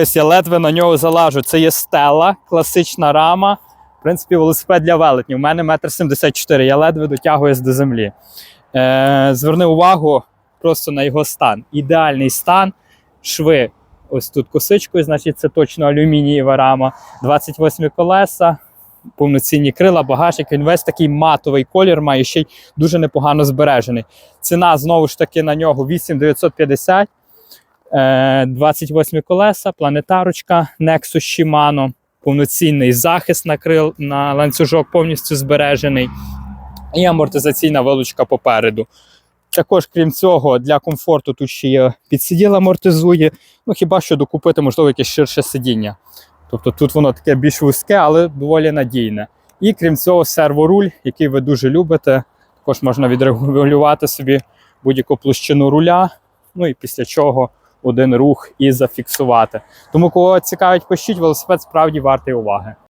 Ось я ледве на нього залажу. Це є стела, класична рама. В принципі, велосипед для велетнів. У мене метр 74, я ледве дотягуюсь до землі. Е, зверни увагу просто на його стан. Ідеальний стан, шви. Ось тут косичкою, значить, це точно алюмінієва рама. 28 колеса, повноцінні крила, багажник. Він весь такий матовий колір має ще й дуже непогано збережений. Ціна знову ж таки на нього 8950. Е, 28 колеса, планетарочка, Nexus Shimano, повноцінний захист на крил на ланцюжок повністю збережений. І амортизаційна вилучка попереду. Також, крім цього, для комфорту тут ще є підсиділ амортизує. Ну хіба що докупити, можливо, якесь ширше сидіння. Тобто тут воно таке більш вузьке, але доволі надійне. І крім цього, серворуль, який ви дуже любите. Також можна відрегулювати собі будь-яку площину руля. Ну і після чого один рух і зафіксувати. Тому, кого цікавить, пишіть, велосипед справді вартий уваги.